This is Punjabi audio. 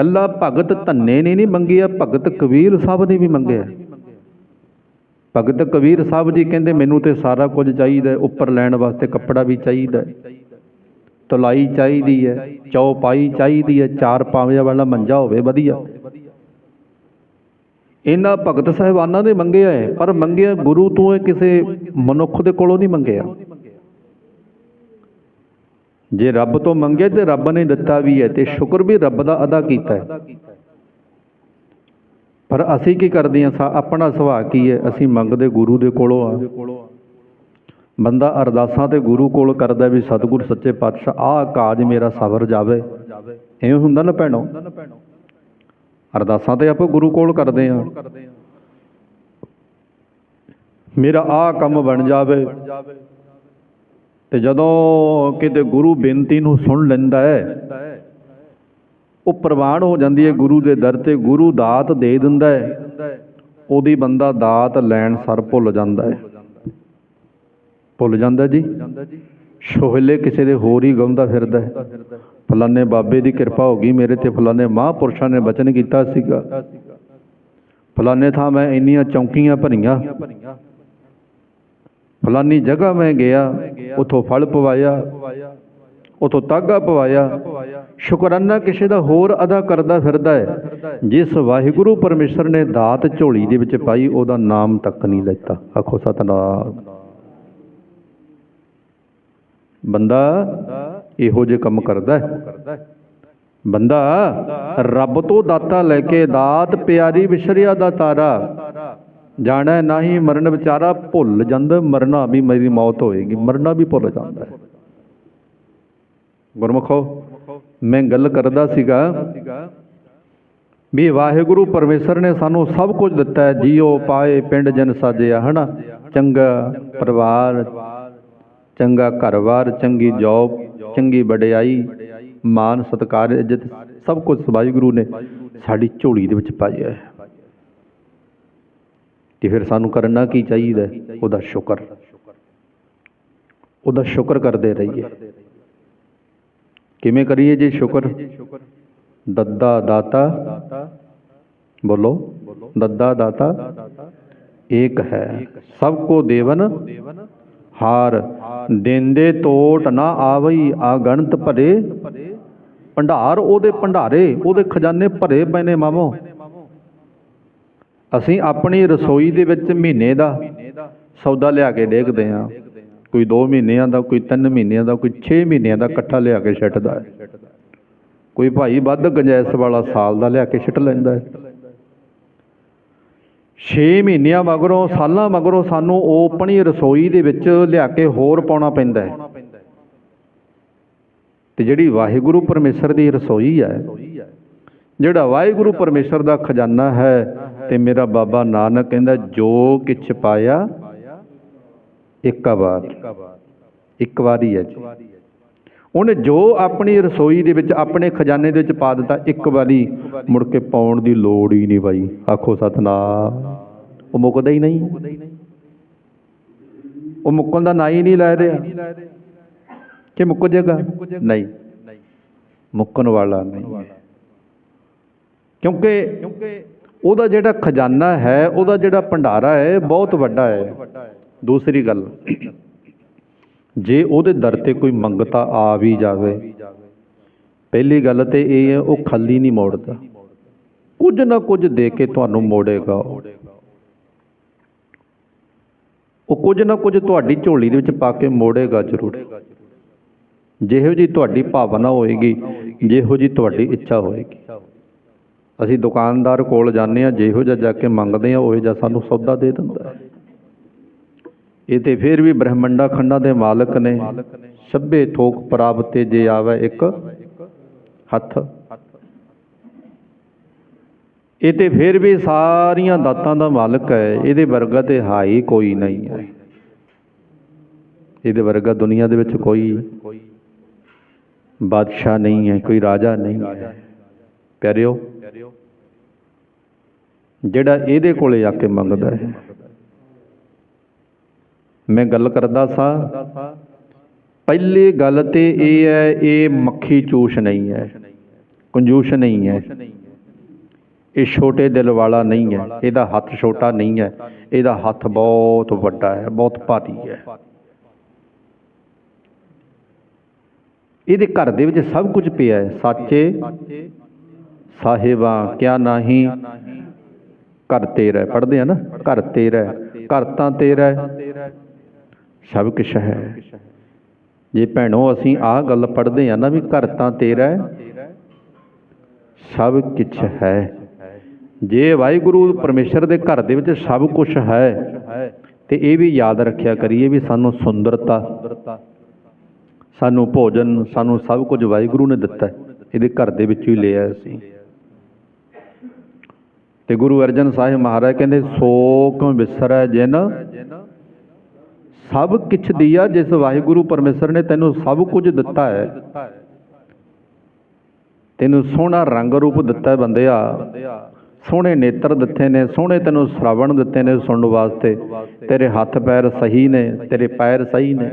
ਕੱਲਾ ਭਗਤ ਧੰਨੇ ਨੇ ਨਹੀਂ ਮੰਗਿਆ, ਭਗਤ ਕਬੀਰ ਸਾਹਿਬ ਨੇ ਵੀ ਮੰਗਿਆ। ਭਗਤ ਕਬੀਰ ਸਾਹਿਬ ਜੀ ਕਹਿੰਦੇ, ਮੈਨੂੰ ਤੇ ਸਾਰਾ ਕੁਝ ਚਾਹੀਦਾ ਉੱਪਰ ਲੈਣ ਵਾਸਤੇ ਕੱਪੜਾ ਵੀ ਚਾਹੀਦਾ ਤਲਾਈ ਚਾਹੀਦੀ ਹੈ, ਚੌਪਾਈ ਚਾਹੀਦੀ ਹੈ, ਚਾਰ ਪਾਵਿਆਂ ਵਾਲਾ ਮੰਜਾ ਹੋਵੇ ਵਧੀਆ। ਇਹਨਾਂ ਭਗਤ ਸਾਹਿਬਾਨਾਂ ਨੇ ਮੰਗਿਆ ਹੈ, ਪਰ ਮੰਗਿਆ ਗੁਰੂ ਤੋਂ ਹੈ ਕਿਸੇ ਮਨੁੱਖ ਦੇ ਕੋਲੋਂ ਨਹੀਂ ਮੰਗਿਆ। ਜੇ ਰੱਬ ਤੋਂ ਮੰਗੇ ਤੇ ਰੱਬ ਨੇ ਦਿੱਤਾ ਵੀ ਹੈ ਤੇ ਸ਼ੁਕਰ ਵੀ ਰੱਬ ਦਾ ਅਦਾ ਕੀਤਾ ਹੈ। ਪਰ ਅਸੀਂ ਕੀ ਕਰਦੇ ਹਾਂ? ਆਪਣਾ ਸੁਭਾਅ ਕੀ ਹੈ? ਅਸੀਂ ਮੰਗਦੇ ਗੁਰੂ ਦੇ ਕੋਲੋਂ ਆ। ਬੰਦਾ ਅਰਦਾਸਾਂ ਤੇ ਗੁਰੂ ਕੋਲ ਕਰਦਾ ਵੀ ਸਤਿਗੁਰ, ਸੱਚੇ ਪਾਤਸ਼ਾਹ, ਆਹ ਕਾਜ ਮੇਰਾ ਸਬਰ ਜਾਵੇ। ਐਵੇਂ ਹੁੰਦਾ ਨਾ ਭੈਣੋ? ਅਰਦਾਸਾਂ ਤੇ ਆਪਾਂ ਗੁਰੂ ਕੋਲ ਕਰਦੇ ਆ ਮੇਰਾ ਆਹ ਕੰਮ ਬਣ ਜਾਵੇ। ਤੇ ਜਦੋਂ ਕਿਤੇ ਗੁਰੂ ਬੇਨਤੀ ਨੂੰ ਸੁਣ ਲੈਂਦਾ ਹੈ, ਉਹ ਪ੍ਰਵਾਨ ਹੋ ਜਾਂਦੀ ਹੈ ਗੁਰੂ ਦੇ ਦਰ ਤੇ, ਗੁਰੂ ਦਾਤ ਦੇ ਦਿੰਦਾ ਹੈ। ਉਹਦੀ ਬੰਦਾ ਦਾਤ ਲੈਣ ਸਰ ਭੁੱਲ ਜਾਂਦਾ ਹੈ। ਭੁੱਲ ਜਾਂਦਾ ਜੀ। ਸ਼ੋਹਲੇ ਕਿਸੇ ਦੇ ਹੋਰ ਹੀ ਗਾਉਂਦਾ ਫਿਰਦਾ ਹੈ। ਫਲਾਣੇ ਬਾਬੇ ਦੀ ਕਿਰਪਾ ਹੋ ਗਈ ਮੇਰੇ ਤੇ, ਫਲਾਣੇ ਮਹਾਂਪੁਰਸ਼ਾਂ ਨੇ ਬਚਨ ਕੀਤਾ ਸੀਗਾ। ਫਲਾਣੇ ਥਾਂ ਮੈਂ ਇੰਨੀਆਂ ਚੌਂਕੀਆਂ ਭਰੀਆਂ। ਫਲਾਨੀ ਜਗ੍ਹਾ ਮੈਂ ਗਿਆ, ਉਥੋਂ ਫਲ ਪਵਾਇਆ, ਉਥੋਂ ਤਾਗਾ ਪਵਾਇਆ। ਸ਼ੁਕਰਾਨਾ ਕਿਸੇ ਦਾ ਹੋਰ ਅਦਾ ਕਰਦਾ ਫਿਰਦਾ ਹੈ, ਜਿਸ ਵਾਹਿਗੁਰੂ ਪਰਮੇਸ਼ਰ ਨੇ ਦਾਤ ਝੋਲੀ ਦੇ ਵਿੱਚ ਪਾਈ, ਉਹਦਾ ਨਾਮ ਤੱਕ ਨਹੀਂ ਲੈਤਾ। ਆਖੋ ਸਤਨਾਮ। ਬੰਦਾ ਇਹੋ ਜਿਹੇ ਕੰਮ ਕਰਦਾ ਹੈ। ਬੰਦਾ ਰੱਬ ਤੋਂ ਦਾਤਾ ਲੈ ਕੇ ਦਾਤ ਪਿਆਰੀ ਵਿਸ਼ਰਿਆ ਦਾ ਤਾਰਾ ਜਾਣਾ ਨਹੀਂ ਮਰਨ ਵਿਚਾਰਾ ਭੁੱਲ ਜਾਂਦਾ, ਮਰਨਾ ਵੀ ਮੇਰੀ ਮੌਤ ਹੋਏਗੀ, ਮਰਨਾ ਵੀ ਭੁੱਲ ਜਾਂਦਾ ਹੈ। ਗੁਰਮਖੋ, ਮੈਂ ਗੱਲ ਕਰਦਾ ਸੀਗਾ ਵੀ ਵਾਹਿਗੁਰੂ ਪਰਮੇਸ਼ਰ ਨੇ ਸਾਨੂੰ ਸਭ ਕੁਝ ਦਿੱਤਾ ਹੈ, ਜੀਓ ਪਾਏ, ਪਿੰਡ ਜਨ ਸਾਜਿਆ, ਹਨਾ? ਚੰਗਾ ਪਰਿਵਾਰ, ਚੰਗਾ ਘਰ-ਬਾਰ ਚੰਗੀ ਜੌਬ, ਚੰਗੀ ਵਡਿਆਈ ਮਾਨ ਸਤਕਾਰ, ਇੱਜ਼ਤ, ਸਭ ਕੁਝ ਵਾਹਿਗੁਰੂ ਨੇ ਸਾਡੀ ਝੋਲੀ ਦੇ ਵਿੱਚ ਪਾਇਆ ਹੈ। ਤੇ ਫਿਰ ਸਾਨੂੰ ਕਰਨਾ ਕੀ ਚਾਹੀਦਾ? ਹੈ? ਉਹਦਾ ਸ਼ੁਕਰ। ਉਹਦਾ ਸ਼ੁਕਰ ਕਰਦੇ ਰਹੀਏ। ਕਿਵੇਂ ਕਰੀਏ ਜੀ ਸ਼ੁਕਰ? ਦੱਦਾ ਦਾਤਾ ਬੋਲੋ। ਦੱਦਾ ਦਾਤਾ ਏਕ ਹੈ। ਸਭ ਕੋ ਦੇਵਨ ਹਾਰ। ਦੇਂਦੇ ਤੋਟ ਨਾ ਆਵਈ, ਆਗਣਤ ਭਰੇ। ਭੰਡਾਰ ਉਹਦੇ ਭੰਡਾਰੇ, ਉਹਦੇ ਖਜ਼ਾਨੇ ਭਰੇ ਪਏ ਨੇ ਮਾਮੋ। ਅਸੀਂ ਆਪਣੀ ਰਸੋਈ ਦੇ ਵਿੱਚ ਮਹੀਨੇ ਦਾ ਸੌਦਾ ਲਿਆ ਕੇ ਦੇਖਦੇ ਹਾਂ। ਕੋਈ 2 ਮਹੀਨਿਆਂ ਦਾ, ਕੋਈ 3 ਮਹੀਨਿਆਂ ਦਾ, ਕੋਈ 6 ਮਹੀਨਿਆਂ ਦਾ ਇਕੱਠਾ ਲਿਆ ਕੇ ਛੱਟਦਾ ਹੈ। ਕੋਈ ਭਾਈ ਵੱਧ ਗੰਜੈਸ ਵਾਲਾ ਸਾਲ ਦਾ ਲਿਆ ਕੇ ਛੱਟ ਲੈਂਦਾ ਹੈ। 6 ਮਹੀਨਿਆਂ ਮਗਰੋਂ, ਸਾਲਾਂ ਮਗਰੋਂ ਸਾਨੂੰ ਉਹ ਆਪਣੀ ਰਸੋਈ ਦੇ ਵਿੱਚ ਲਿਆ ਕੇ ਹੋਰ ਪਾਉਣਾ ਪੈਂਦਾ ਹੈ। ਤੇ ਜਿਹੜੀ ਵਾਹਿਗੁਰੂ ਪਰਮੇਸ਼ਰ ਦੀ ਰਸੋਈ ਹੈ ਜਿਹੜਾ ਵਾਹਿਗੁਰੂ ਪਰਮੇਸ਼ਰ ਦਾ ਖਜ਼ਾਨਾ ਹੈ ਤੇ ਮੇਰਾ ਬਾਬਾ ਨਾਨਕ ਕਹਿੰਦਾ, ਜੋ ਕਿਛ ਪਾਇਆ, ਇੱਕ ਵਾਰ ਇੱਕ ਵਾਰੀ ਹੈ ਜੀ। ਉਹਨੇ ਜੋ ਆਪਣੀ ਰਸੋਈ ਦੇ ਵਿੱਚ, ਆਪਣੇ ਖਜ਼ਾਨੇ ਦੇ ਵਿੱਚ ਪਾ ਦਿੱਤਾ, ਇੱਕ ਵਾਰੀ ਮੁੜ ਕੇ ਪਾਉਣ ਦੀ ਲੋੜ ਹੀ ਨਹੀਂ ਬਾਈ। ਆਖੋ ਸਤਨਾਮ। ਉਹ ਮੁੱਕਦਾ ਹੀ ਨਹੀਂ। ਉਹ ਮੁੱਕਣ ਦਾ ਨਾਂ ਹੀ ਨਹੀਂ ਲੈ ਰਿਹਾ। ਕਿ ਮੁੱਕ ਜਾਏਗਾ ਨਹੀਂ। ਮੁੱਕਣ ਵਾਲਾ ਨਹੀਂ। ਕਿਉਂਕਿ ਉਹਦਾ ਜਿਹੜਾ ਖਜ਼ਾਨਾ ਹੈ, ਉਹਦਾ ਜਿਹੜਾ ਭੰਡਾਰਾ ਹੈ ਬਹੁਤ ਵੱਡਾ ਹੈ। ਦੂਸਰੀ ਗੱਲ, ਜੇ ਉਹਦੇ ਦਰ ਤੇ ਕੋਈ ਮੰਗਤਾ ਆ ਵੀ ਜਾਵੇ, ਪਹਿਲੀ ਗੱਲ ਤੇ ਇਹ ਹੈ, ਉਹ ਖਾਲੀ ਨਹੀਂ ਮੋੜਦਾ। ਕੁਝ ਨਾ ਕੁਝ ਦੇ ਕੇ ਤੁਹਾਨੂੰ ਮੋੜੇਗਾ ਉਹ। ਉਹ ਕੁਝ ਨਾ ਕੁਝ ਤੁਹਾਡੀ ਝੋਲੀ ਦੇ ਵਿੱਚ ਪਾ ਕੇ ਮੋੜੇਗਾ ਜ਼ਰੂਰ। ਜਿਹੋ ਜੀ ਤੁਹਾਡੀ ਭਾਵਨਾ ਹੋਏਗੀ, ਜਿਹੋ ਜੀ ਤੁਹਾਡੀ ਇੱਛਾ ਹੋਏਗੀ। ਅਸੀਂ ਦੁਕਾਨਦਾਰ ਕੋਲ ਜਾਂਦੇ ਆ ਜਿਹੋ ਜਿਹਾ ਜਾ ਕੇ ਮੰਗਦੇ ਆ ਉਹ ਜਿਹਾ ਸਾਨੂੰ ਸੌਦਾ ਦੇ ਦਿੰਦਾ ਹੈ। ਇਹ ਤੇ ਫਿਰ ਵੀ ਬ੍ਰਹਮੰਡਾ ਖੰਡਾਂ ਦੇ ਮਾਲਕ ਨੇ। ਸਭੇ ਥੋਕ ਪ੍ਰਾਪਤੇ ਜੇ ਆਵੇ ਇੱਕ ਹੱਥ। ਇਹ ਤੇ ਫਿਰ ਵੀ ਸਾਰੀਆਂ ਦਾਤਾਂ ਦਾ ਮਾਲਕ ਹੈ। ਇਹਦੇ ਵਰਗਾ ਤੇ ਹਾਈ ਕੋਈ ਨਹੀਂ ਹੈ। ਇਹਦੇ ਵਰਗਾ ਦੁਨੀਆ ਦੇ ਵਿੱਚ ਕੋਈ ਬਾਦਸ਼ਾਹ ਨਹੀਂ ਹੈ, ਕੋਈ ਰਾਜਾ ਨਹੀਂ ਹੈ। ਪਿਆਰਿਓ, ਜਿਹੜਾ ਇਹਦੇ ਕੋਲੇ ਆ ਕੇ ਮੰਗਦਾ ਹੈ। ਮੈਂ ਗੱਲ ਕਰਦਾ ਸਾਂ, ਪਹਿਲੀ ਗੱਲ ਤੇ ਇਹ ਹੈ, ਇਹ ਮੱਖੀ ਚੂਸ਼ ਨਹੀਂ ਹੈ, ਕੰਜੂਸ ਨਹੀਂ ਹੈ। ਇਹ ਛੋਟੇ ਦਿਲ ਵਾਲਾ ਨਹੀਂ ਹੈ, ਇਹਦਾ ਹੱਥ ਛੋਟਾ ਨਹੀਂ ਹੈ, ਇਹਦਾ ਹੱਥ ਬਹੁਤ ਵੱਡਾ ਹੈ, ਬਹੁਤ ਭਾਰੀ ਹੈ। ਇਹਦੇ ਘਰ ਦੇ ਵਿੱਚ ਸਭ ਕੁਝ ਪਿਆ ਹੈ, ਸਾਚੇ ਸਾਹਿਬਾਂ, ਕਿਆ ਨਹੀਂ ਘਰ ਤੇਰਾ ਪੜਦੇ ਆ ਨਾ? ਘਰ ਤੇਰਾ ਘਰ ਤਾਂ ਤੇਰਾ ਸਭ ਕੁਛ ਹੈ। ਜੇ ਭੈਣੋ, ਅਸੀਂ ਆਹ ਗੱਲ ਪੜਦੇ ਆ ਨਾ ਵੀ ਘਰ ਤਾਂ ਤੇਰਾ ਸਭ ਕੁਛ ਹੈ। ਜੇ ਵਾਹਿਗੁਰੂ ਪਰਮੇਸ਼ਰ ਦੇ ਘਰ ਦੇ ਵਿੱਚ ਸਭ ਕੁਝ ਹੈ, ਤੇ ਇਹ ਵੀ ਯਾਦ ਰੱਖਿਆ ਕਰੀਏ ਵੀ ਸਾਨੂੰ ਸੁੰਦਰਤਾ, ਸਾਨੂੰ ਭੋਜਨ, ਸਾਨੂੰ ਸਭ ਕੁਝ ਵਾਹਿਗੁਰੂ ਨੇ ਦਿੱਤਾ ਇਹਦੇ ਘਰ ਦੇ ਵਿੱਚ ਹੀ ਲਿਆ ਅਸੀਂ। ਤੇ ਗੁਰੂ ਅਰਜਨ ਸਾਹਿਬ ਮਹਾਰਾਜ ਕਹਿੰਦੇ, ਸੋਕ ਵਿਸਰੈ ਜਿਨ, ਸਭ ਕਿਛ ਦਿਆ ਜਿਸ ਵਾਹਿਗੁਰੂ ਪਰਮੇਸ਼ਰ ਨੇ ਤੈਨੂੰ ਸਭ ਕੁਝ ਦਿੱਤਾ ਹੈ। ਤੈਨੂੰ ਸੋਹਣਾ ਰੰਗ ਰੂਪ ਦਿੱਤਾ ਹੈ ਬੰਦਿਆ, ਸੋਹਣੇ ਨੇਤਰ ਦਿੱਤੇ ਨੇ, ਸੋਹਣੇ ਤੈਨੂੰ ਸ਼ਰਾਵਣ ਦਿੱਤੇ ਨੇ ਸੁਣਨ ਵਾਸਤੇ। ਤੇਰੇ ਹੱਥ ਪੈਰ ਸਹੀ ਨੇ, ਤੇਰੇ ਪੈਰ ਸਹੀ ਨੇ।